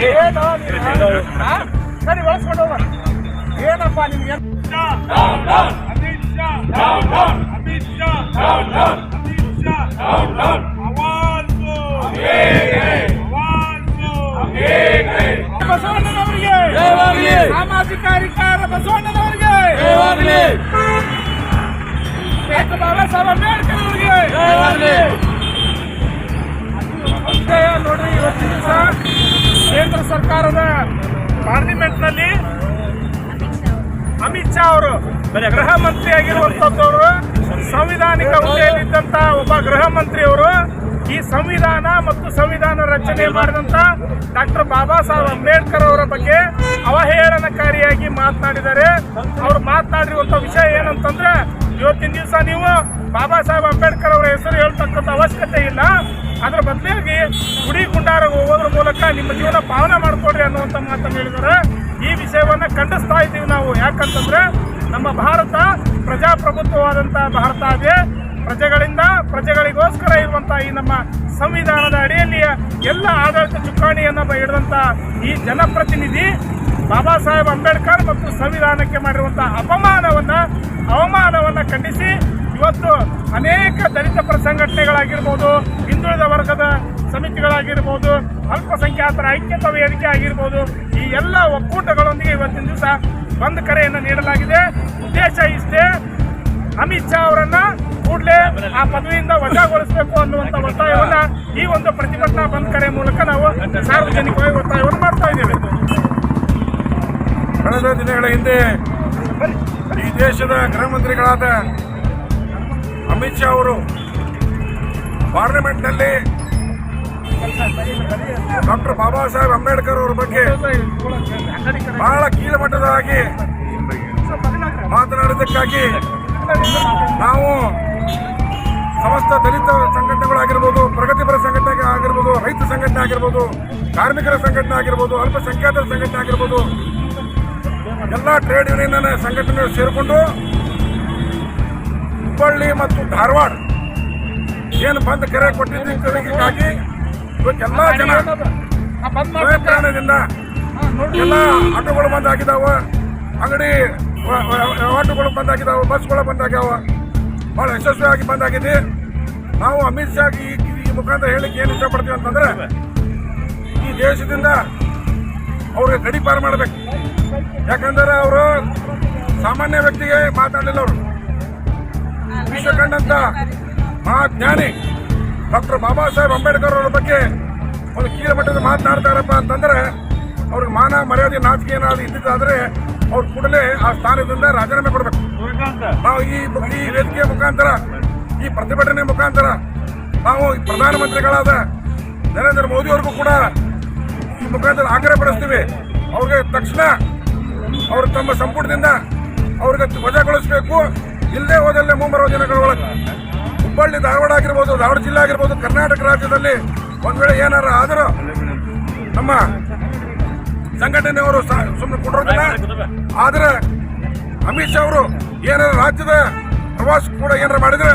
ಏನು? ಸರಿ ಬಳಸ್ಕೊಂಡು ಹೋಗ ಏನಪ್ಪ ನಿಮ್ಗೆ ಅಮಿತ್ ಶಾ ಅಮಿತ್ ಶಾ ಅಮಿತ್ ಶಾ ಬಸವಣ್ಣನವರಿಗೆ ಸಾಮಾಜಿಕ ಅಧಿಕಾರ ಬಸವಣ್ಣನವರಿಗೆ ಬಾಬಾ ಸಾಹೇಬ್ ಅಂಬೇಡ್ಕರ್ ಅವರಿಗೆ ನೋಡ್ರಿ ಇವತ್ತಿನ ದಿವಸ ಕೇಂದ್ರ ಸರ್ಕಾರದ ಪಾರ್ಲಿಮೆಂಟ್ನಲ್ಲಿ ಅಮಿತ್ ಶಾ ಅವರು ಗೃಹ ಮಂತ್ರಿ ಆಗಿರುವಂತದ್ದವರು ಸಂವಿಧಾನಿಕ ಹುದ್ದೆಯಲ್ಲಿದ್ದಂತ ಒಬ್ಬ ಗೃಹ ಮಂತ್ರಿಯವರು ಈ ಸಂವಿಧಾನ ಮತ್ತು ಸಂವಿಧಾನ ರಚನೆ ಮಾಡಿದಂತ ಡಾಕ್ಟರ್ ಬಾಬಾ ಸಾಹೇಬ್ ಅಂಬೇಡ್ಕರ್ ಅವರ ಬಗ್ಗೆ ಅವಹೇಳನಕಾರಿಯಾಗಿ ಮಾತನಾಡಿದ್ದಾರೆ. ಅವರು ಮಾತನಾಡಿರುವಂತ ವಿಷಯ ಏನಂತಂದ್ರೆ ಇವತ್ತಿನ ದಿವಸ ನೀವು ಬಾಬಾ ಸಾಹೇಬ್ ಅಂಬೇಡ್ಕರ್ ಅವರ ಹೆಸರು ಹೇಳ್ತಕ್ಕಂಥ ಅವಶ್ಯಕತೆ ಇಲ್ಲ. ಅದರ ಬದಲಾಗಿ ಗುಡಿ ಗುಂಡಾರ ಹೋಗೋದ್ರ ಮೂಲಕ ನಿಮ್ಮ ಜೀವನ ಪಾವನೆ ಮಾಡ್ಕೊಡ್ರಿ ಅನ್ನುವಂಥ ಮಾತನ್ನು ಹೇಳಿದ್ದಾರೆ. ಈ ವಿಷಯವನ್ನ ಖಂಡಿಸ್ತಾ ಇದ್ದೀವಿ ನಾವು. ಯಾಕಂತಂದ್ರೆ ನಮ್ಮ ಭಾರತ ಪ್ರಜಾಪ್ರಭುತ್ವವಾದಂಥ ಭಾರತ ಇದೆ ಪ್ರಜೆಗಳಿಂದ ಪ್ರಜೆಗಳಿಗೋಸ್ಕರ ಇರುವಂಥ ಈ ನಮ್ಮ ಸಂವಿಧಾನದ ಅಡಿಯಲ್ಲಿ ಎಲ್ಲ ಆಡಳಿತ ಚುಕ್ಕಾಣಿಯನ್ನ ಹಿಡಿದಂತ ಈ ಜನಪ್ರತಿನಿಧಿ ಬಾಬಾ ಸಾಹೇಬ್ ಅಂಬೇಡ್ಕರ್ ಮತ್ತು ಸಂವಿಧಾನಕ್ಕೆ ಮಾಡಿರುವಂಥ ಅಪಮಾನವನ್ನ, ಅವಮಾನವನ್ನ ಖಂಡಿಸಿ ಇವತ್ತು ಅನೇಕ ದಲಿತ ಪರ ಸಂಘಟನೆಗಳಾಗಿರ್ಬೋದು ಹಿಂದುಳಿದ ವರ್ಗದ ಸಮಿತಿಗಳಾಗಿರ್ಬೋದು, ಅಲ್ಪಸಂಖ್ಯಾತರ ಐಕ್ಯತಾ ವೇದಿಕೆ ಆಗಿರ್ಬೋದು, ಈ ಎಲ್ಲ ಒಕ್ಕೂಟಗಳೊಂದಿಗೆ ಇವತ್ತಿನ ದಿವಸ ಬಂದ್ ಕರೆಯನ್ನು ನೀಡಲಾಗಿದೆ. ಉದ್ದೇಶ ಇಷ್ಟೇ, ಅಮಿತ್ ಶಾ ಅವರನ್ನ ಕೂಡಲೇ ಆ ಪದವಿಯಿಂದ ವಜಾಗೊಳಿಸಬೇಕು ಅನ್ನುವಂತ ಒತ್ತಾಯವನ್ನ ಈ ಒಂದು ಪ್ರತಿಭಟನಾ ಬಂದ್ ಕರೆ ಮೂಲಕ ನಾವು ಸಾರ್ವಜನಿಕವಾಗಿ ಒತ್ತಾಯವನ್ನು ಮಾಡ್ತಾ ಇದ್ದೇವೆ. ಕಳೆದ ದಿನಗಳ ಹಿಂದೆ ಈ ದೇಶದ ಗೃಹ ಮಂತ್ರಿಗಳಾದ ಅಮಿತ್ ಶಾ ಅವರು ಪಾರ್ಲಿಮೆಂಟ್ನಲ್ಲಿ ಡಾಕ್ಟರ್ ಬಾಬಾ ಸಾಹೇಬ್ ಅಂಬೇಡ್ಕರ್ ಅವರ ಬಗ್ಗೆ ಬಹಳ ಕೀಳಮಟ್ಟದಾಗಿ ಮಾತನಾಡಿದ್ದಕ್ಕಾಗಿ ನಾವು ಸಮಸ್ತ ದಲಿತ ಸಂಘಟನೆಗಳಾಗಿರ್ಬೋದು, ಪ್ರಗತಿಪರ ಸಂಘಟನೆ ಆಗಿರ್ಬೋದು, ರೈತ ಸಂಘಟನೆ ಆಗಿರ್ಬೋದು, ಕಾರ್ಮಿಕರ ಸಂಘಟನೆ ಆಗಿರ್ಬೋದು, ಅಲ್ಪಸಂಖ್ಯಾತರ ಸಂಘಟನೆ ಆಗಿರ್ಬೋದು, ಎಲ್ಲ ಟ್ರೇಡ್ ಯೂನಿಯನ್ ಸಂಘಟನೆಗಳು ಸೇರಿಕೊಂಡು ಹುಬ್ಬಳ್ಳಿ ಮತ್ತು ಧಾರವಾಡ ಏನು ಬಂದ್ ಕರೆ ಕೊಟ್ಟಿದ್ದಕ್ಕಾಗಿ ಇವತ್ತೆಲ್ಲ ಜನ ಕಾರಣದಿಂದ ಎಲ್ಲ ಆಟೋಗಳು ಬಂದ್ ಆಗಿದಾವ ಅಂಗಡಿ ಆಟೋಗಳು ಬಂದ್ ಆಗಿದಾವ ಬಸ್ಗಳು ಬಂದ್ ಆಗ್ಯಾವ ಬಹಳ ಯಶಸ್ವಿಯಾಗಿ ಬಂದಾಗಿದೆ. ನಾವು ಅಮಿತ್ ಶಾ ಈ ಮುಖಾಂತರ ಹೇಳಿಕ್ಕೆ ಏನು ಇಷ್ಟಪಡ್ತೀವಿ ಅಂತಂದ್ರೆ, ಈ ದೇಶದಿಂದ ಅವ್ರಿಗೆ ಗಡಿಪಾರು ಮಾಡಬೇಕು. ಯಾಕಂದ್ರೆ ಅವರು ಸಾಮಾನ್ಯ ವ್ಯಕ್ತಿಗೆ ಮಾತಾಡಲಿಲ್ಲ ಅವರು. ವಿಶ್ವ ಕಂಡಂತ ಮಹಾಜ್ಞಾನಿ ಡಾಕ್ಟರ್ ಬಾಬಾ ಸಾಹೇಬ್ ಅಂಬೇಡ್ಕರ್ ಅವರ ಬಗ್ಗೆ ಒಂದು ಕೀಳಮಟ್ಟದ ಮಾತನಾಡ್ತಾರಪ್ಪ ಅಂತಂದ್ರೆ, ಅವ್ರಿಗೆ ಮಾನ ಮರ್ಯಾದೆ ನಾಚಿಕೆ ಏನಾದ್ರು ಇದ್ದಿದ್ದಾದ್ರೆ ಅವ್ರು ಕೂಡಲೇ ಆ ಸ್ಥಾನದಿಂದ ರಾಜೀನಾಮೆ ಕೊಡಬೇಕು. ನಾವು ಈ ಈ ವೇದಿಕೆ ಮುಖಾಂತರ, ಈ ಪ್ರತಿಭಟನೆ ಮುಖಾಂತರ ನಾವು ಪ್ರಧಾನಮಂತ್ರಿಗಳಾದ ನರೇಂದ್ರ ಮೋದಿ ಅವ್ರಿಗೂ ಕೂಡ ಈ ಮುಖಾಂತರ ಆಗ್ರಹ ಪಡಿಸ್ತೀವಿ. ಅವ್ರಿಗೆ ತಕ್ಷಣ ಅವರು ತಮ್ಮ ಸಂಪುಟದಿಂದ ಅವ್ರಿಗೆ ವಜಾಗೊಳಿಸಬೇಕು ಇಲ್ಲದೆ ಹೋದಲ್ಲೇ ಮುಂಬರುವ ದಿನಗಳ ಒಳಗೆ ಹುಬ್ಬಳ್ಳಿ, ಧಾರವಾಡ ಆಗಿರ್ಬೋದು, ಧಾರವಾಡ ಜಿಲ್ಲೆ ಆಗಿರ್ಬೋದು, ಕರ್ನಾಟಕ ರಾಜ್ಯದಲ್ಲಿ ಒಂದ್ ವೇಳೆ ಏನಾರ ಆದರೂ ನಮ್ಮ ಸಂಘಟನೆಯವರು ಸುಮ್ಮನೆ ಕೊಡೋದಿಲ್ಲ ಆದ್ರೆ ಅಮಿತ್ ಶಾ ಅವರು ಏನಾರ ರಾಜ್ಯದ ಪ್ರವಾಸ ಕೂಡ ಏನಾರ ಮಾಡಿದ್ರೆ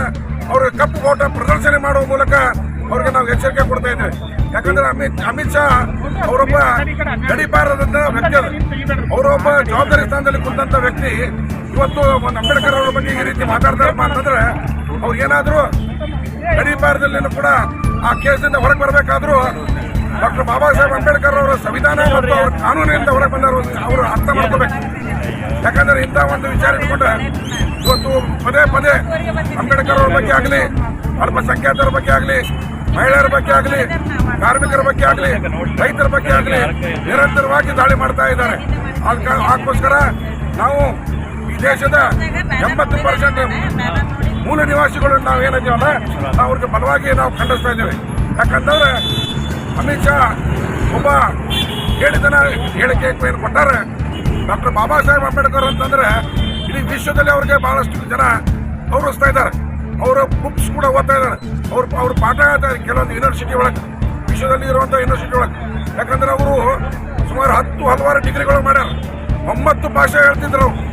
ಅವ್ರಿಗೆ ಕಪ್ಪು ಓಟ ಪ್ರದರ್ಶನೆ ಮಾಡುವ ಮೂಲಕ ಅವ್ರಿಗೆ ನಾವು ಎಚ್ಚರಿಕೆ ಕೊಡ್ತಾ ಇದ್ದೇವೆ ಯಾಕಂದ್ರೆ ಅಮಿತ್ ಅಮಿತ್ ಶಾ ಅವರೊಬ್ಬ ಗಡಿಪಾರದಂತ ವ್ಯಕ್ತಿ. ಅವರೊಬ್ಬ ಜವಾಬ್ದಾರಿ ಸ್ಥಾನದಲ್ಲಿ ಕುಂತ ವ್ಯಕ್ತಿ. ಇವತ್ತು ಒಂದು ಅಂಬೇಡ್ಕರ್ ಅವರ ಬಗ್ಗೆ ಈ ರೀತಿ ಮಾತಾಡ್ತಾರಪ್ಪ ಅಂತಂದ್ರೆ ಅವ್ರು ಏನಾದರೂ ಗಡಿಪಾರದಲ್ಲಿನೂ ಕೂಡ ಆ ಕೇಸಿಂದ ಹೊರಗೆ ಬರಬೇಕಾದ್ರೂ ಡಾಕ್ಟರ್ ಬಾಬಾ ಸಾಹೇಬ್ ಅಂಬೇಡ್ಕರ್ ಅವರ ಸಂವಿಧಾನ ಮತ್ತು ಅವರ ಕಾನೂನಿನಿಂದ ಹೊರಗೆ ಬಂದವರು ಅವರು ಅರ್ಥ ಮಾಡ್ಕೋಬೇಕು. ಯಾಕಂದ್ರೆ ಇಂಥ ಒಂದು ವಿಚಾರ ಇಟ್ಕೊಂಡ್ರೆ ಇವತ್ತು ಪದೇ ಪದೇ ಅಂಬೇಡ್ಕರ್ ಅವ್ರ ಬಗ್ಗೆ ಆಗಲಿ, ಅಲ್ಪಸಂಖ್ಯಾತರ ಬಗ್ಗೆ ಆಗಲಿ, ಮಹಿಳೆಯರ ಬಗ್ಗೆ ಆಗಲಿ, ಕಾರ್ಮಿಕರ ಬಗ್ಗೆ ಆಗಲಿ, ರೈತರ ಬಗ್ಗೆ ಆಗಲಿ ನಿರಂತರವಾಗಿ ದಾಳಿ ಮಾಡ್ತಾ ಇದ್ದಾರೆ. ಅದಕ್ಕ- ಅದಕ್ಕೋಸ್ಕರ ನಾವು ದೇಶದ ಎಂಬತ್ತು ಪರ್ಸೆಂಟ್ ಮೂಲ ನಿವಾಸಿಗಳು ನಾವು ಏನಿದ್ದೀವಲ್ಲ, ಅವ್ರಿಗೆ ಬಲವಾಗಿ ನಾವು ಖಂಡಿಸ್ತಾ ಇದ್ದೇವೆ. ಯಾಕಂದ್ರೆ ಅಮಿತ್ ಶಾ ಒಬ್ಬ ಹೇಳಿದನ ಹೇಳಿಕೆ ಏನು ಕೊಟ್ಟಾರೆ. ಡಾಕ್ಟರ್ ಬಾಬಾ ಸಾಹೇಬ್ ಅಂಬೇಡ್ಕರ್ ಅಂತಂದ್ರೆ ಇಡೀ ವಿಶ್ವದಲ್ಲಿ ಅವ್ರಿಗೆ ಬಹಳಷ್ಟು ಜನ ಗೌರವಿಸ್ತಾ ಇದ್ದಾರೆ. ಅವರ ಬುಕ್ಸ್ ಕೂಡ ಓದ್ತಾ ಇದ್ದಾರೆ. ಅವ್ರು ಅವ್ರ ಪಾಠ ಇದ್ದಾರೆ. ಕೆಲವೊಂದು ಯೂನಿವರ್ಸಿಟಿ ಒಳಗೆ, ವಿಶ್ವದಲ್ಲಿ ಇರುವಂಥ ಯೂನಿವರ್ಸಿಟಿ ಒಳಗೆ. ಯಾಕಂದ್ರೆ ಅವರು ಸುಮಾರು ಹತ್ತು ಹಲವಾರು ಡಿಗ್ರಿಗಳು ಮಾಡ್ಯಾರ. ಒಂಬತ್ತು ಭಾಷೆ ಹೇಳ್ತಿದ್ರು ಅವ್ರು.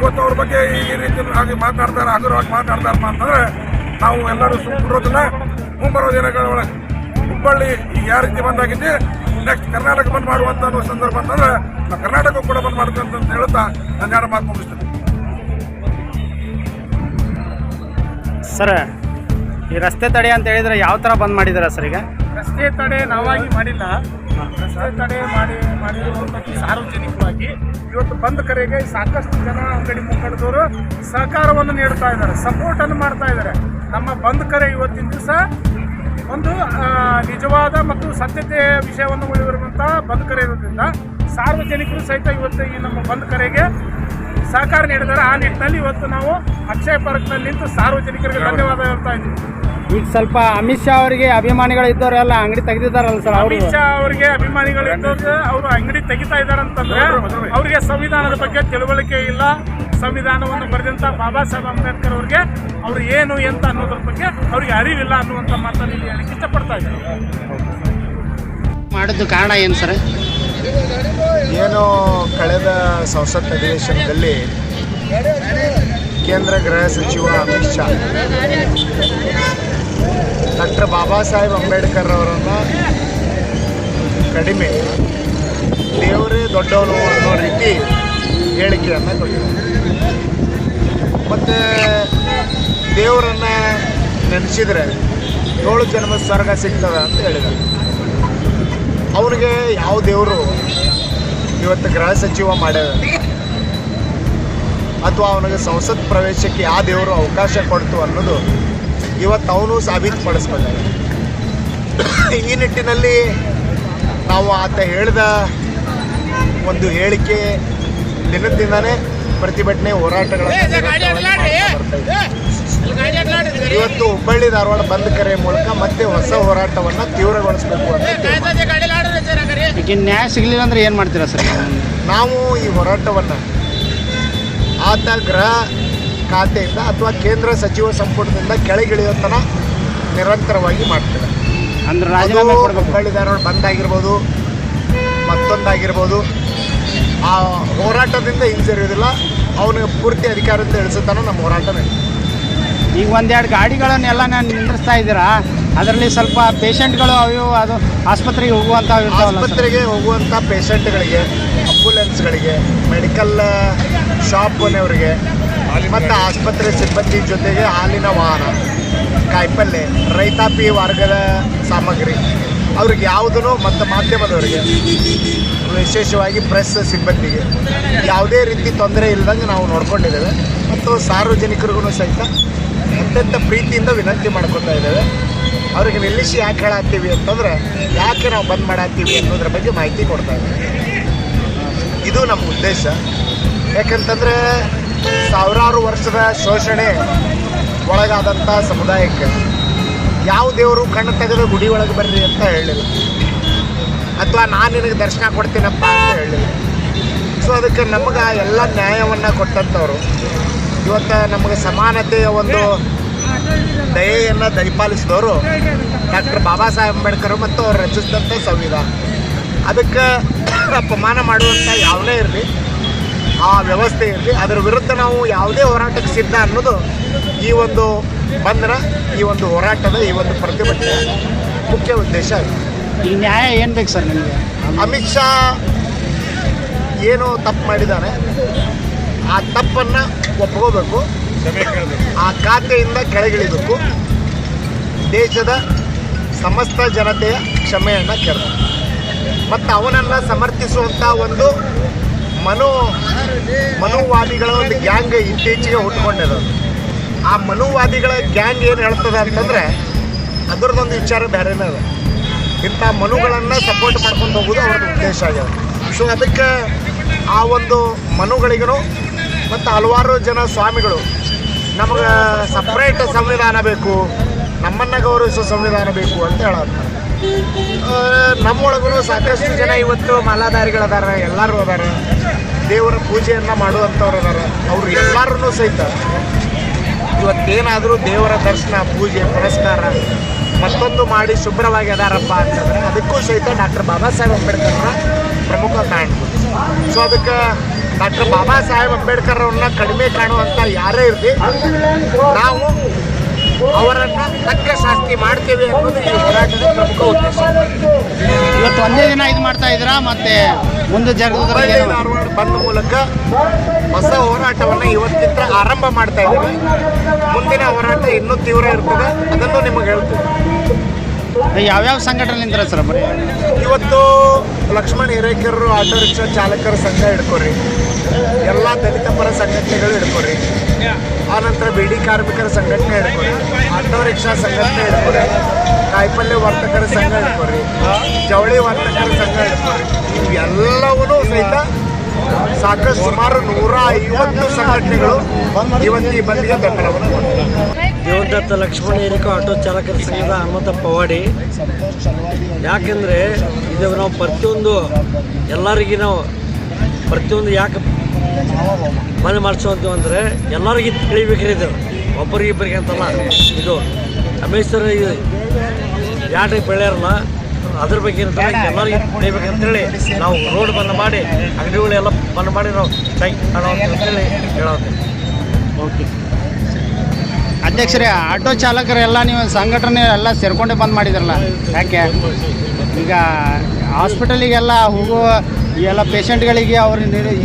ಇವತ್ತು ಅವ್ರ ಬಗ್ಗೆ ಈ ರೀತಿ ಆಗಿ ಮಾತನಾಡ್ತಾರೆ ಹಗುರವಾಗಿ ಮಾತಾಡ್ತಾರ ಅಂತಂದ್ರೆ ನಾವು ಎಲ್ಲರೂ ಸುಮ್ಮನಿರೋದಿಲ್ಲ ಮುಂಬರೋ ದಿನಗಳ ಒಳಗೆ ಹುಬ್ಬಳ್ಳಿ ಈಗ ಯಾವ ರೀತಿ ಬಂದ್ ಆಗಿದ್ದೆ ನೆಕ್ಸ್ಟ್ ಕರ್ನಾಟಕ ಬಂದ್ ಮಾಡುವಂತ ಅನ್ನೋ ಸಂದರ್ಭ ಅಂತಂದ್ರೆ ನಾವು ಕರ್ನಾಟಕ ಕೂಡ ಬಂದ್ ಮಾಡ್ತೀವಿ ಅಂತ ಹೇಳ್ತಾ ನಾನು ಯಾರ ಮಾತು ಮುಗಿಸ್ತೇನೆ. ಸರ್ ಈ ರಸ್ತೆ ತಡೆ ಅಂತ ಹೇಳಿದ್ರೆ ಯಾವ ಥರ ಬಂದ್ ಮಾಡಿದಾರ ಸರ್ ಈಗ? ರಸ್ತೆ ತಡೆ ನಾವಾಗಿ ಮಾಡಿಲ್ಲ. ತಡೆ ಮಾಡಿ ಮಾಡಿರುವಂಥದ್ದು ಸಾರ್ವಜನಿಕವಾಗಿ ಇವತ್ತು ಬಂದ್ ಕರೆಗೆ ಸಾಕಷ್ಟು ಜನ ಅಂಗಡಿ ಮುಖಂಡದವರು ಸಹಕಾರವನ್ನು ನೀಡ್ತಾ ಇದ್ದಾರೆ ಸಪೋರ್ಟ್ ಅನ್ನು ಮಾಡ್ತಾ ಇದ್ದಾರೆ. ನಮ್ಮ ಬಂದ್ ಕರೆ ಇವತ್ತಿನ ದಿವಸ ಒಂದು ನಿಜವಾದ ಮತ್ತು ಸತ್ಯತೆಯ ವಿಷಯವನ್ನು ಉಳಿದಿರುವಂತಹ ಬಂದ್ ಕರೆ ಇರೋದ್ರಿಂದ ಸಾರ್ವಜನಿಕರು ಸಹಿತ ಇವತ್ತು ಈ ನಮ್ಮ ಬಂದ್ ಕರೆಗೆ ಸಹಕಾರ ನೀಡಿದ್ದಾರೆ. ಆ ನಿಟ್ಟಿನಲ್ಲಿ ಇವತ್ತು ನಾವು ಅಕ್ಷಯ ಪಾರ್ಕ್ನಲ್ಲಿ ನಿಂತು ಸಾರ್ವಜನಿಕರಿಗೆ ಧನ್ಯವಾದ ಹೇಳ್ತಾ ಇದ್ದೀವಿ. ಈಗ ಸ್ವಲ್ಪ ಅಮಿತ್ ಶಾ ಅವರಿಗೆ ಅಭಿಮಾನಿಗಳು ಇದ್ದವರೆಲ್ಲ ಅಂಗಡಿ ತೆಗೆದಿದ್ದಾರಲ್ಲ ಸರ್ ಅವರು. ಅಮಿತ್ ಶಾ ಅವರಿಗೆ ಅಭಿಮಾನಿಗಳು ಇದ್ದವ್ರು ಅವರು ಅಂಗಡಿ ತೆಗಿತಾ ಇದ್ದಾರೆ ಅಂತಂದ್ರೆ ಅವರಿಗೆ ಸಂವಿಧಾನದ ಬಗ್ಗೆ ತಿಳುವಳಿಕೆ ಇಲ್ಲ. ಸಂವಿಧಾನವನ್ನು ಬರೆದಂತ ಬಾಬಾ ಸಾಹೇಬ್ ಅಂಬೇಡ್ಕರ್ ಅವರಿಗೆ ಅವ್ರು ಏನು ಎಂತ ಅನ್ನೋದ್ರ ಬಗ್ಗೆ ಅವ್ರಿಗೆ ಅರಿವಿಲ್ಲ ಅನ್ನುವಂಥ ಮಾತನ್ನು ಇಲ್ಲಿ ಹೇಳಕ್ಕೆ ಇಷ್ಟಪಡ್ತಾ ಇದ್ದಾರೆ. ಮಾಡಿದ್ದು ಕಾರಣ ಏನು ಸರ್? ಏನು ಕಳೆದ ಸಂಸತ್ ಅಧಿವೇಶನದಲ್ಲಿ ಕೇಂದ್ರ ಗೃಹ ಸಚಿವ ಅಮಿತ್ ಶಾ. ಡಾಕ್ಟರ್ ಬಾಬಾ ಸಾಹೇಬ್ ಅಂಬೇಡ್ಕರ್ ಅವರನ್ನು ಕಡಿಮೆ ದೇವರೇ ದೊಡ್ಡವನು ಅನ್ನೋ ರೀತಿ ಹೇಳಿಕೆಯನ್ನು ಕೊಟ್ಟಿದ್ದಾರೆ. ಮತ್ತು ದೇವರನ್ನು ನೆನೆಸಿದರೆ ಏಳು ಜನ್ಮ ಸ್ವರ್ಗ ಸಿಗ್ತದ ಅಂತ ಹೇಳಿದ್ದಾರೆ. ಅವ್ರಿಗೆ ಯಾವ ದೇವರು ಇವತ್ತು ಗೃಹ ಸಚಿವ ಮಾಡ್ಯಾರ? ಅಥವಾ ಅವನಿಗೆ ಸಂಸತ್ ಪ್ರವೇಶಕ್ಕೆ ಯಾವ ದೇವರು ಅವಕಾಶ ಕೊಡ್ತು ಅನ್ನೋದು ಇವತ್ತು ಅವನು ಸಾಬೀತುಪಡಿಸ್ಕೊಂಡ ಈ ನಿಟ್ಟಿನಲ್ಲಿ ನಾವು ಆತ ಹೇಳಿದ ಒಂದು ಹೇಳಿಕೆ ದಿನದಿಂದಾನೇ ಪ್ರತಿಭಟನೆ ಹೋರಾಟಗಳನ್ನು ಇವತ್ತು ಹುಬ್ಬಳ್ಳಿ ಧಾರವಾಡ ಬಂದ್ ಕರೆ ಮೂಲಕ ಮತ್ತೆ ಹೊಸ ಹೋರಾಟವನ್ನು ತೀವ್ರಗೊಳಿಸಬೇಕು ಅಂತ. ನ್ಯಾಯ ಸಿಗಲಿಲ್ಲ ಅಂದ್ರೆ ಏನು ಮಾಡ್ತೀರಾ ಸರ್? ನಾವು ಈ ಹೋರಾಟವನ್ನು ಆತ ಗೃಹ ಖಾತೆಯಿಂದ ಅಥವಾ ಕೇಂದ್ರ ಸಚಿವ ಸಂಪುಟದಿಂದ ಕೆಳಗಿಳಿಯೋ ತನಕ ನಿರಂತರವಾಗಿ ಮಾಡ್ತೇವೆ. ಅಂದ್ರೆ ಅದು ರಾಜೀನಾಮೆ ಕೊಡಬೇಕು. ಹುಬ್ಬಳ್ಳಿ ಧಾರವಾಡ ಬಂದ್ ಆಗಿರ್ಬೋದು ಮತ್ತೊಂದಾಗಿರ್ಬೋದು ಆ ಹೋರಾಟದಿಂದ ಹಿಂಜರಿಯೋದಿಲ್ಲ ಅವನಿಗೆ ಪೂರ್ತಿ ಅಧಿಕಾರದಿಂದ ಇಳಿಸುತ್ತಾನೋ ನಮ್ಮ ಹೋರಾಟ ಈಗ ಒಂದೆರಡು ಗಾಡಿಗಳನ್ನೆಲ್ಲ ನಾನು ನಿಂದ್ರಿಸ್ತಾ ಇದ್ದೀರಾ? ಅದರಲ್ಲಿ ಸ್ವಲ್ಪ ಪೇಷಂಟ್ಗಳು ಅವು ಅದು ಆಸ್ಪತ್ರೆಗೆ ಹೋಗುವಂಥ ಆಸ್ಪತ್ರೆಗೆ ಹೋಗುವಂಥ ಪೇಷಂಟ್ಗಳಿಗೆ ಆಂಬುಲೆನ್ಸ್ಗಳಿಗೆ ಮೆಡಿಕಲ್ ಶಾಪ್ ಶಾಪ್ನವರಿಗೆ ಮತ್ತು ಆಸ್ಪತ್ರೆ ಸಿಬ್ಬಂದಿ ಜೊತೆಗೆ ಹಾಲಿನ ವಾಹನ ಕಾಯಿಪಲ್ಲೆ, ರೈತಾಪಿ ವರ್ಗದ ಸಾಮಗ್ರಿ. ಅವ್ರಿಗೆ ಯಾವುದೂ ಮತ್ತು ಮಾಧ್ಯಮದವರಿಗೆ, ವಿಶೇಷವಾಗಿ ಪ್ರೆಸ್ ಸಿಬ್ಬಂದಿಗೆ. ಯಾವುದೇ ರೀತಿ ತೊಂದರೆ ಇಲ್ಲದಂಗೆ ನಾವು ನೋಡ್ಕೊಂಡಿದ್ದೇವೆ. ಮತ್ತು ಸಾರ್ವಜನಿಕರಿಗೂ ಸಹಿತ ಅತ್ಯಂತ ಪ್ರೀತಿಯಿಂದ ವಿನಂತಿ ಮಾಡ್ಕೊತಾ ಇದ್ದೇವೆ. ಅವ್ರಿಗೆ ನಿಲ್ಲಿಸಿ ಯಾಕೆ ಹೇಳತ್ತೀವಿ ಅಂತಂದ್ರೆ, ಯಾಕೆ ನಾವು ಬಂದ್ ಮಾಡತ್ತೀವಿ ಅನ್ನೋದ್ರ ಬಗ್ಗೆ ಮಾಹಿತಿ ಕೊಡ್ತಾ ಇದ್ದೀವಿ. ಇದು ನಮ್ಮ ಉದ್ದೇಶ. ಯಾಕಂತಂದರೆ ಸಾವಿರಾರು ವರ್ಷದ ಶೋಷಣೆ ಒಳಗಾದಂಥ ಸಮುದಾಯಕ್ಕೆ ಯಾವ ದೇವರು ಕಣ್ಣು ತೆಗೆದು ಗುಡಿ ಒಳಗೆ ಬರ್ರಿ ಅಂತ ಹೇಳಿಲ್ಲ. ಅಥವಾ ನಾನು ನಿನಗೆ ದರ್ಶನ ಕೊಡ್ತೀನಪ್ಪ ಅಂತ ಹೇಳಿಲ್ಲ. ಸೊ ಅದಕ್ಕೆ ನಮಗೆ ಎಲ್ಲ ನ್ಯಾಯವನ್ನು ಕೊಟ್ಟಂಥವ್ರು ಇವತ್ತು ನಮಗೆ ಸಮಾನತೆಯ ಒಂದು ದಯೆಯನ್ನು ದಯಪಾಲಿಸಿದವರು ಡಾಕ್ಟರ್ ಬಾಬಾ ಸಾಹೇಬ್ ಅಂಬೇಡ್ಕರ್ ಮತ್ತು ಅವ್ರು ರಚಿಸಿದಂಥ ಸಂವಿಧಾನ. ಅದಕ್ಕೆ ಅಪಮಾನ ಮಾಡುವಂಥ ಯಾವುದೇ ಇರಲಿ ಆ ವ್ಯವಸ್ಥೆ ಇರಲಿ ಅದರ ವಿರುದ್ಧ ನಾವು ಯಾವುದೇ ಹೋರಾಟಕ್ಕೆ ಸಿದ್ಧ ಅನ್ನೋದು ಈ ಒಂದು ಬಂಧನ ಈ ಒಂದು ಹೋರಾಟದ ಈ ಒಂದು ಪ್ರತಿಭಟನೆ ಮುಖ್ಯ ಉದ್ದೇಶ ಈ ನ್ಯಾಯ ಏನು ಬೇಕು ಸರ್ ನಿಮಗೆ? ಅಮಿತ್ ಶಾ ಏನು ತಪ್ಪು ಮಾಡಿದ್ದಾನೆ. ಆ ತಪ್ಪನ್ನು ಒಪ್ಕೋಬೇಕು. ಆ ಖಾತೆಯಿಂದ ಕೆಳಗಿಳಿಬೇಕು. ದೇಶದ ಸಮಸ್ತ ಜನತೆಯ ಕ್ಷಮೆಯನ್ನು ಕೇಳಬೇಕು. ಮತ್ತು ಅವನನ್ನು ಸಮರ್ಥಿಸುವಂಥ ಒಂದು ಮನೋ ಮನೋವಾದಿಗಳ ಒಂದು ಗ್ಯಾಂಗ್ ಇತ್ತೀಚೆಗೆ ಹುಟ್ಕೊಂಡಿದೆ ಆ ಮನುವಾದಿಗಳ ಗ್ಯಾಂಗ್ ಏನು ಹೇಳ್ತದೆ ಅಂತಂದರೆ, ಅದರದೊಂದು ವಿಚಾರ ಬೇರೆನೇ ಅದ ಇಂಥ ಮನುಗಳನ್ನು ಸಪೋರ್ಟ್ ಮಾಡ್ಕೊಂಡು ಹೋಗೋದು ಅವ್ರದ್ದು ಉದ್ದೇಶ ಆಗ್ಯದ ಸೊ ಅದಕ್ಕೆ ಆ ಒಂದು ಮನುಗಳಿಗೂ ಮತ್ತು ಹಲವಾರು ಜನ ಸ್ವಾಮಿಗಳು ನಮಗೆ ಸಪ್ರೇಟ್ ಸಂವಿಧಾನ ಬೇಕು, ನಮ್ಮನ್ನು ಗೌರವಿಸೋ ಸಂವಿಧಾನ ಬೇಕು ಅಂತ ಹೇಳೋದು. ನಮ್ಮೊಳಗೂ ಸಾಕಷ್ಟು ಜನ ಇವತ್ತು ಮಾಲಾಧಾರಿಗಳದಾರ, ಎಲ್ಲರೂ ಅದಾರ. ದೇವರ ಪೂಜೆಯನ್ನು ಮಾಡುವಂಥವ್ರು ಅದಾರ ಅವರು ಎಲ್ಲರೂ ಸಹಿತ. ಇವತ್ತೇನಾದರೂ ದೇವರ ದರ್ಶನ, ಪೂಜೆ, ಪುರಸ್ಕಾರ, ಮತ್ತೊಂದು ಮಾಡಿ ಶುಭ್ರವಾಗಿ ಅದಾರಪ್ಪ ಅಂತಂದ್ರೆ ಅದಕ್ಕೂ ಸಹಿತ ಡಾಕ್ಟರ್ ಬಾಬಾ ಸಾಹೇಬ್ ಅಂಬೇಡ್ಕರ್ನ ಪ್ರಮುಖ ಕಾಣ್ಬೋದು. ಸೊ ಅದಕ್ಕೆ ಡಾಕ್ಟರ್ ಬಾಬಾ ಸಾಹೇಬ್ ಅಂಬೇಡ್ಕರ್ ಅವ್ರನ್ನ ಕಡಿಮೆ ಕಾಣುವಂಥ ಯಾರೇ ಇರಲಿ, ನಾವು ಅವರನ್ನು ತಕ್ಕ ಶಾಸ್ತಿ ಮಾಡ್ತೇವೆ ಅನ್ನೋದು ಈ ಹೋರಾಟದ ಪ್ರಮುಖ ಉದ್ದೇಶ. ಇವತ್ತು ಒಂದೇ ದಿನ ಇದು ಮಾಡ್ತಾ ಇದ್ದೀರಾ? ಮತ್ತೆ ಮುಂದೆ ಹುಬ್ಬಳ್ಳಿ ಧಾರವಾಡ ಬಂದ್ ಮೂಲಕ ಹೊಸ ಹೋರಾಟವನ್ನು ಇವತ್ತಿಂದ ಆರಂಭ ಮಾಡ್ತಾ ಇದ್ದೀವಿ. ಮುಂದಿನ ಹೋರಾಟ ಇನ್ನೂ ತೀವ್ರ ಇರ್ತದೆ. ಅದನ್ನು ನಿಮಗೆ ಹೇಳ್ತೀವಿ ಯಾವ್ಯಾವ ಸಂಘಟನೆಯಿಂದ ಸರ್ ಬರೀ? ಇವತ್ತು ಲಕ್ಷ್ಮಣ ಹಿರೇಕೆರರು ಆಟೋ ರಿಕ್ಷಾ ಚಾಲಕರ ಸಂಘ ಹಿಡ್ಕೊರಿ ಎಲ್ಲ ದಲಿತ ಪರ ಸಂಘಟನೆಗಳು ಹಿಡ್ಕೊರಿ ಆನಂತರ ಬಿಡಿ ಕಾರ್ಮಿಕರ ಸಂಘಟನೆ ಹಿಡ್ಕೊರಿ ಆಟೋ ರಿಕ್ಷಾ ಸಂಘಟನೆ ಹಿಡ್ಕೊರಿ ಕಾಯಿಪಲ್ಯ ವರ್ತಕರ ಸಂಘ ಹಿಡ್ಕೊರಿ ಜವಳಿ ವರ್ತಕರ ಸಂಘ ಹಿಡ್ಕೊರಿ ಇವೆಲ್ಲವೂ ಸಹಿತ ಸಾಕಷ್ಟು ಸುಮಾರು ನೂರ ಐವತ್ತು ಸಂಘಟನೆಗಳು ಇವತ್ತು ಈ ಬಂದಿಗೆ ಬೆಂಬಲವನ್ನು. ದೇವದತ್ತ ಲಕ್ಷ್ಮಣ ಏರಿಕ ಆಟೋ ಚಾಲಕರ ಸಂಘದ ಹನುಮಂತ ಪವಾಡಿ. ಯಾಕೆಂದರೆ ಇದು ನಾವು ಪ್ರತಿಯೊಂದು ಎಲ್ಲರಿಗೆ ನಾವು ಪ್ರತಿಯೊಂದು ಯಾಕೆ ಮನೆ ಮಾಡಿಸ್ಕೊಂತೀವಿ ಅಂದರೆ ಎಲ್ಲರಿಗೆ ತಿಳಿಬೇಕ್ರಿ ಇದು. ಒಬ್ಬರಿಗೆ ಇಬ್ಬರಿಗೆ ಅಂತಲ್ಲ. ಇದು ರಮೇಶ್ವರ ಇದು ಟೈಪ್ ಬೆಳೆಯರಲ್ಲ, ಅದ್ರ ಬಗ್ಗೆ ತಿಳಿಬೇಕು ತಿಳಿಬೇಕಂತೇಳಿ ನಾವು ರೋಡ್ ಬಂದ್ ಮಾಡಿ, ಅಂಗಡಿಗಳೆಲ್ಲ ಬಂದ್ ಮಾಡಿ ನಾವು ಟೈಮ್ ಅಂತೇಳಿ ಹೇಳೋದು. ಅಧ್ಯಕ್ಷರೇ, ಆಟೋ ಚಾಲಕರೆಲ್ಲ ನೀವು ಸಂಘಟನೆ ಎಲ್ಲ ಸೇರ್ಕೊಂಡೇ ಬಂದ್ ಮಾಡಿದ್ರಲ್ಲ? ಯಾಕೆ? ಈಗ ಹಾಸ್ಪಿಟಲಿಗೆಲ್ಲ ಹೋಗುವ ಎಲ್ಲ ಪೇಷಂಟ್ಗಳಿಗೆ ಅವ್ರ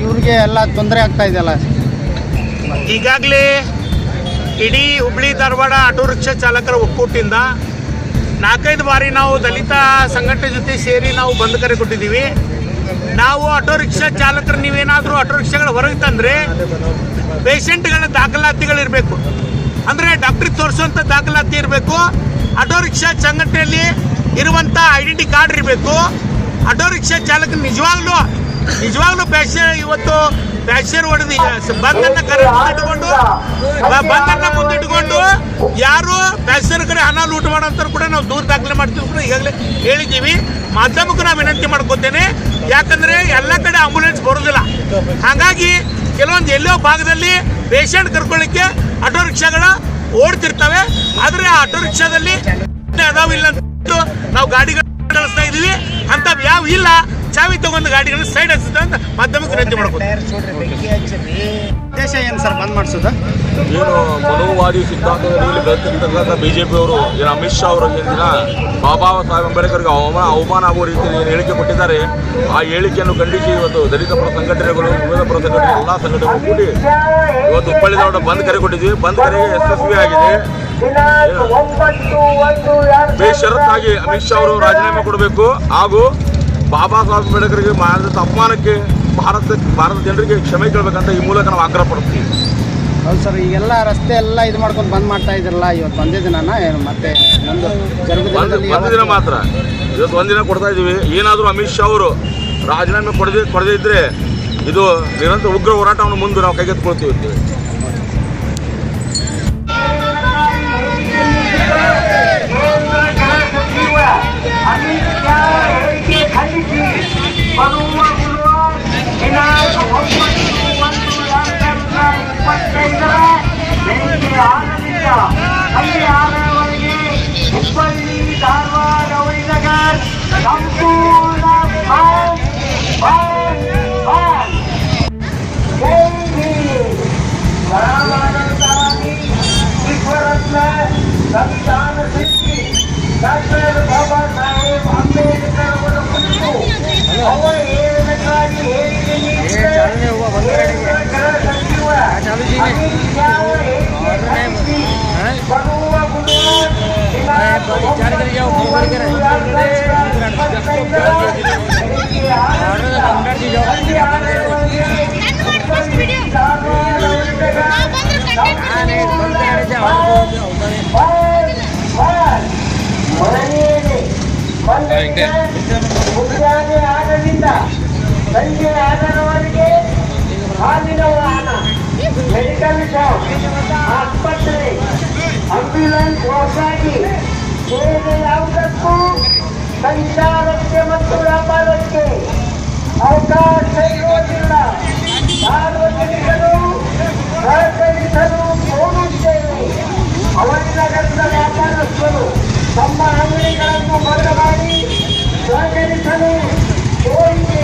ಇವ್ರಿಗೆ ಎಲ್ಲ ತೊಂದರೆ ಆಗ್ತಾ ಇದೆಯಲ್ಲ. ಈಗಾಗಲೇ ಇಡೀ ಹುಬ್ಳಿ ಧಾರವಾಡ ಆಟೋ ರಿಕ್ಷಾ ಚಾಲಕರ ಒಕ್ಕೂಟಿಂದ ನಾಲ್ಕೈದು ಬಾರಿ ನಾವು ದಲಿತ ಸಂಘಟನೆ ಜೊತೆ ಸೇರಿ ನಾವು ಬಂದ್ ಕರೆ ಕೊಟ್ಟಿದ್ದೀವಿ. ನಾವು ಆಟೋ ರಿಕ್ಷಾ ಚಾಲಕರು ನೀವೇನಾದರೂ ಆಟೋ ರಿಕ್ಷಾಗಳ ಹೊರಗೆ ತಂದರೆ ಪೇಷಂಟ್ಗಳ ದಾಖಲಾತಿಗಳಿರಬೇಕು ಅಂದರೆ ಡಾಕ್ಟ್ರಿಗೆ ತೋರಿಸುವಂಥ ದಾಖಲಾತಿ ಇರಬೇಕು. ಆಟೋ ರಿಕ್ಷಾ ಸಂಘಟನೆಯಲ್ಲಿ ಇರುವಂಥ ಐಡೆಂಟಿ ಕಾರ್ಡ್ ಇರಬೇಕು. ಆಟೋ ರಿಕ್ಷಾ ಚಾಲಕ ನಿಜವಾಗ್ಲೂ ನಿಜವಾಗ್ಲೂ ಪ್ಯಾಸೆಂಜರ್ ಇವತ್ತು ಪ್ಯಾಸೆಂಜರ್ ಹೊಡೆದು ಬಂದನ್ನ ಕರೆ ಮುಂದಿಟ್ಟುಕೊಂಡು ಬಂದನ್ನ ಮುಂದಿಟ್ಟುಕೊಂಡು ಯಾರು ಪ್ಯಾಸೆಂಜರ್ ಕಡೆ ಹಣ ಲೂಟ್ ಮಾಡೋಂಥವ್ರು ಕೂಡ ನಾವು ದೂರ ದಾಖಲೆ ಮಾಡ್ತೀವಿ ಕೂಡ ಈಗಾಗಲೇ ಹೇಳಿದ್ದೀವಿ. ಮಾಧ್ಯಮಕ್ಕೂ ನಾವು ವಿನಂತಿ ಮಾಡ್ಕೋತೇನೆ. ಯಾಕಂದ್ರೆ ಎಲ್ಲ ಕಡೆ ಆಂಬುಲೆನ್ಸ್ ಬರೋದಿಲ್ಲ. ಹಾಗಾಗಿ ಕೆಲವೊಂದು ಎಲ್ಲೋ ಭಾಗದಲ್ಲಿ ಪೇಷಂಟ್ ಕರ್ಕೊಳ್ಳಿಕ್ಕೆ ಆಟೋ ರಿಕ್ಷಾಗಳ ಓಡ್ತಿರ್ತವೆ. ಆದರೆ ಆ ಆಟೋ ರಿಕ್ಷಾದಲ್ಲಿ ಅದಾವಿಲ್ಲ ನಾವು ಗಾಡಿಗಳು ಕಳಿಸ್ತಾ ಇದೀವಿ ಅಂತ ಯಾವ ಇಲ್ಲ. ಚಾವಿ ತಗೊಂಡು ಗಾಡಿಗಳನ್ನ ಸೈಡ್ ಹಚ್ಚುತ್ತೆ ಅಂತ ಮಾಧ್ಯಮಕ್ಕೆ ವಿನಂತಿ ಮಾಡ್ಬೋದು ಉದ್ದೇಶ ಏನು ಸರ್ ಬಂದ್ ಮಾಡಿಸೋದು? ಏನು ಮನೋವಾದಿ ಸಿದ್ಧಾಂತದಲ್ಲಿ ಬೆಳೆತಿರ್ತಕ್ಕಂಥ ಬಿಜೆಪಿಯವರು ಏನು ಅಮಿತ್ ಶಾ ಅವರು ದಿನ ಬಾಬಾ ಸಾಹೇಬ್ ಅಂಬೇಡ್ಕರ್ಗೆ ಅವಮಾನ ಅವಮಾನ ಆಗುವ ರೀತಿಯಲ್ಲಿ ಏನು ಹೇಳಿಕೆ ಕೊಟ್ಟಿದ್ದಾರೆ ಆ ಹೇಳಿಕೆಯನ್ನು ಖಂಡಿಸಿ ಇವತ್ತು ದಲಿತ ಪರ ಸಂಘಟನೆಗಳು ವಿವಿಧ ಪರ ಸಂಘಟನೆ ಎಲ್ಲ ಸಂಘಟನೆಗಳು ಕೂಡಿ ಇವತ್ತು ಹುಬ್ಬಳ್ಳಿ ಬಂದ್ ಕರೆ ಕೊಟ್ಟಿದ್ವಿ. ಬಂದ್ ಕರೆಗೆ ಯಶಸ್ವಿ ಆಗಿದೆ. ಬೇಷರತ್ತಾಗಿ ಅಮಿತ್ ಶಾ ಅವರು ರಾಜೀನಾಮೆ ಕೊಡಬೇಕು. ಹಾಗೂ ಬಾಬಾ ಸಾಹೇಬ್ ಅಂಬೇಡ್ಕರ್ಗೆ ಮಾಡಿದ ಅಪಮಾನಕ್ಕೆ ಭಾರತ ಭಾರತ ಜನರಿಗೆ ಕ್ಷಮೆ ಕೇಳಬೇಕಂತ ಈ ಮೂಲಕ ನಾವು ಆಗ್ರಹ ಪಡ್ತೀವಿ ಹೌದು ಸರ್ ಈಗೆಲ್ಲ ರಸ್ತೆ ಎಲ್ಲ ಇದು ಮಾಡ್ಕೊಂಡು ಬಂದ್ ಮಾಡ್ತಾ ಇದ್ರಲ್ಲ ಇವತ್ತು ಒಂದೇ ದಿನನ? ಏನು ಮತ್ತೆ ಒಂದು ದಿನ ಮಾತ್ರ. ಇವತ್ತು ಒಂದಿನ ಕೊಡ್ತಾ ಇದ್ದೀವಿ. ಏನಾದರೂ ಅಮಿತ್ ಶಾ ಅವರು ರಾಜೀನಾಮೆ ಕೊಡದೆ ಕೊಡದೇ ಇದ್ರೆ ಇದು ನಿರಂತರ ಉಗ್ರ ಹೋರಾಟವನ್ನು ಮುಂದೆ ನಾವು ಕೈಗೆತ್ತಿಕೊಳ್ತೀವಿ ಸಾವಿರದ ಇಪ್ಪತ್ತೈದರ ಬೆಳಿಗ್ಗೆ ಆರು ಗಂಟೆಗೆ ಹನ್ನೆರಡುವರೆಗೆ ಹುಬ್ಬಳ್ಳಿ ಧಾರವಾಡ ಮುಂಜಾನೆ ಆರರಿಂದ ಸಂಜೆ ಆರರವರೆಗೆ ಹಾಲಿನ ವಾಹನ ಮೆಡಿಕಲ್ ಶಾಪ್ ಆಸ್ಪತ್ರೆ ಆಂಬ್ಯುಲೆನ್ಸ್ ಹೊಸಾಗಿ ಬೇರೆ ಯಾವುದಕ್ಕೂ ಸಂಚಾರಕ್ಕೆ ಮತ್ತು ವ್ಯಾಪಾರಕ್ಕೆ ಅವಕಾಶ ಇರುವುದಿಲ್ಲ ಸಾರ್ವಜನಿಕರು ಸಹಕರಿಸಲು ಕೋರುತ್ತೇವೆ ಅವನಗರದ ವ್ಯಾಪಾರಸ್ಥರು ತಮ್ಮ ಅಂಗಡಿಗಳನ್ನು ಬಂದ್ ಮಾಡಿ ಸಹಕರಿಸಲು ಕೋರಿಕೆ